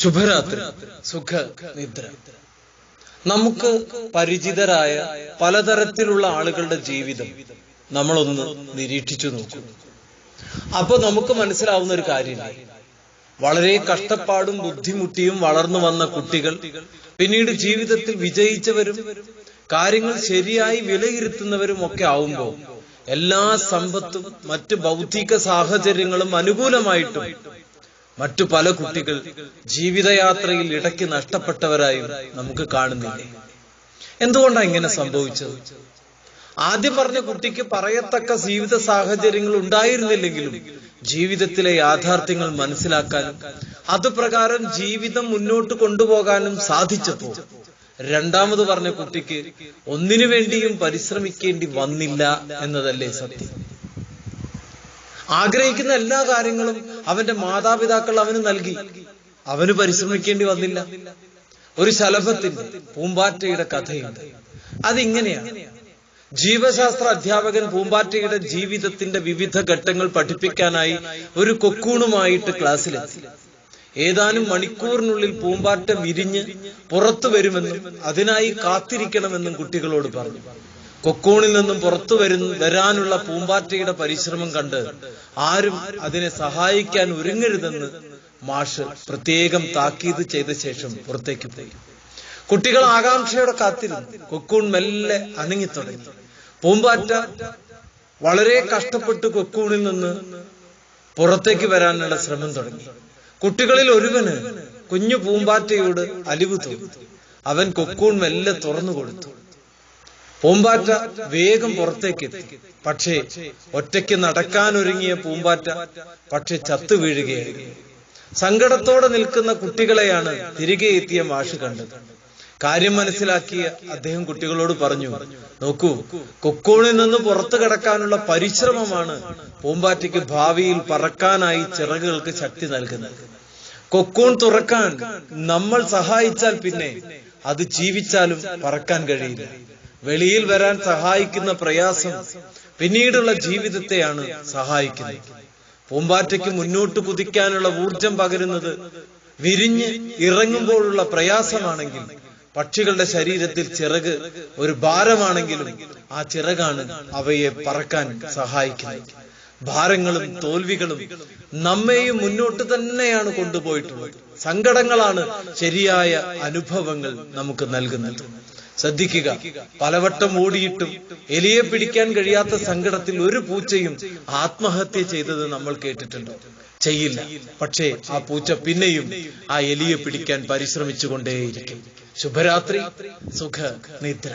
ശുഭരാത്രി സുഖ നിദ്ര. നമുക്ക് പരിചിതരായ പലതരത്തിലുള്ള ആളുകളുടെ ജീവിതം നമ്മളൊന്ന് നിരീക്ഷിച്ചു നോക്കും. അപ്പൊ നമുക്ക് മനസ്സിലാവുന്ന ഒരു കാര്യമില്ല. വളരെ കഷ്ടപ്പാടും ബുദ്ധിമുട്ടിയും വളർന്നു വന്ന കുട്ടികൾ പിന്നീട് ജീവിതത്തിൽ വിജയിച്ചവരും കാര്യങ്ങൾ ശരിയായി വിലയിരുത്തുന്നവരും ഒക്കെ ആവുമ്പോൾ എല്ലാ സമ്പത്തും മറ്റ് ഭൗതിക സാഹചര്യങ്ങളും അനുകൂലമായിട്ടും മറ്റു പല കുട്ടികൾ ജീവിതയാത്രയിൽ ഇടയ്ക്ക് നഷ്ടപ്പെട്ടവരായും നമുക്ക് കാണുന്നില്ല? എന്തുകൊണ്ടാണ് ഇങ്ങനെ സംഭവിച്ചത്? ആദ്യം പറഞ്ഞ കുട്ടിക്ക് പറയത്തക്ക ജീവിത സാഹചര്യങ്ങൾ ഉണ്ടായിരുന്നില്ലെങ്കിലും ജീവിതത്തിലെ യാഥാർത്ഥ്യങ്ങൾ മനസ്സിലാക്കാനും അതുപ്രകാരം ജീവിതം മുന്നോട്ട് കൊണ്ടുപോകാനും സാധിച്ചപ്പോ രണ്ടാമത് പറഞ്ഞ കുട്ടിക്ക് ഒന്നിനു വേണ്ടിയും പരിശ്രമിക്കേണ്ടി വന്നില്ല എന്നതല്ലേ സത്യം. ആഗ്രഹിക്കുന്ന എല്ലാ കാര്യങ്ങളും അവന്റെ മാതാപിതാക്കൾ അവന് നൽകി. അവന് പരിശ്രമിക്കേണ്ടി വന്നില്ല. ഒരു ശലഭത്തിന്റെ പൂമ്പാറ്റയുടെ കഥയുണ്ട്. അതിങ്ങനെയാണ്. ജീവശാസ്ത്ര അധ്യാപകൻ പൂമ്പാറ്റയുടെ ജീവിതത്തിന്റെ വിവിധ ഘട്ടങ്ങൾ പഠിപ്പിക്കാനായി ഒരു കൊക്കൂണുമായിട്ട് ക്ലാസ്സിലെത്തി. ഏതാനും മണിക്കൂറിനുള്ളിൽ പൂമ്പാറ്റ വിരിഞ്ഞ് പുറത്തു വരുമെന്നും അതിനായി കാത്തിരിക്കണമെന്നും കുട്ടികളോട് പറഞ്ഞു. കൊക്കൂണിൽ നിന്നും പുറത്തു വരുന്ന വരാനുള്ള പൂമ്പാറ്റയുടെ പരിശ്രമം കണ്ട് ആരും അതിനെ സഹായിക്കാൻ ഒരുങ്ങരുതെന്ന് മാഷ് പ്രത്യേകം താക്കീത് ചെയ്ത ശേഷം പുറത്തേക്ക് പോയി. കുട്ടികൾ ആകാംക്ഷയോടെ കാത്തിരുന്നു കൊക്കൂൺ മെല്ലെ അനങ്ങിത്തുടങ്ങി. പൂമ്പാറ്റ വളരെ കഷ്ടപ്പെട്ട് കൊക്കൂണിൽ നിന്ന് പുറത്തേക്ക് വരാനുള്ള ശ്രമം തുടങ്ങി. കുട്ടികളിൽ ഒരുവന് കുഞ്ഞു പൂമ്പാറ്റയോട് അലിവ് തോന്നി. അവൻ കൊക്കൂൺ മെല്ലെ തുറന്നു കൊടുത്തു. പൂമ്പാറ്റ വേഗം പുറത്തേക്ക് എത്തി. പക്ഷേ ഒറ്റയ്ക്ക് നടക്കാൻ ഒരുങ്ങിയ പൂമ്പാറ്റ പക്ഷെ ചത്തു വീഴുകയായിരുന്നു. സങ്കടത്തോടെ നിൽക്കുന്ന കുട്ടികളെയാണ് തിരികെ എത്തിയ മാഷ് കണ്ടത്. കാര്യം മനസ്സിലാക്കിയ അദ്ദേഹം കുട്ടികളോട് പറഞ്ഞു നോക്കൂ കൊക്കോണിൽ നിന്ന് പുറത്തു കടക്കാനുള്ള പരിശ്രമമാണ് പൂമ്പാറ്റയ്ക്ക് ഭാവിയിൽ പറക്കാനായി ചിറകുകൾക്ക് ശക്തി നൽകുന്നത്. കൊക്കോൺ തുറക്കാൻ നമ്മൾ സഹായിച്ചാൽ പിന്നെ അത് ജീവിച്ചാലും പറക്കാൻ കഴിയില്ല. വെളിയിൽ വരാൻ സഹായിക്കുന്ന പ്രയാസം പിന്നീടുള്ള ജീവിതത്തെയാണ് സഹായിക്കുന്നത്. പൂമ്പാറ്റയ്ക്ക് മുന്നോട്ട് കുതിക്കാനുള്ള ഊർജം പകരുന്നത് വിരിഞ്ഞ് ഇറങ്ങുമ്പോഴുള്ള പ്രയാസമാണെങ്കിൽ പക്ഷികളുടെ ശരീരത്തിൽ ചിറക് ഒരു ഭാരമാണെങ്കിലും ആ ചിറകാണ് അവയെ പറക്കാൻ സഹായിക്കുന്നത്. ഭാരങ്ങളും തോൽവികളും നമ്മെയും മുന്നോട്ട് തന്നെയാണ് കൊണ്ടുപോയിട്ടുള്ളത്. സങ്കടങ്ങളാണ് ശരിയായ അനുഭവങ്ങൾ നമുക്ക് നൽകുന്നത്. ശ്രദ്ധിക്കുക. പലവട്ടം ഓടിയിട്ടും എലിയെ പിടിക്കാൻ കഴിയാത്ത സങ്കടത്തിൽ ഒരു പൂച്ചയും ആത്മഹത്യ ചെയ്തത് നമ്മൾ കേട്ടിട്ടുണ്ട്. ചെയ്യില്ല. പക്ഷേ ആ പൂച്ച പിന്നെയും ആ എലിയെ പിടിക്കാൻ പരിശ്രമിച്ചുകൊണ്ടേയിരിക്കും. ശുഭരാത്രി. സുഖ നിദ്ര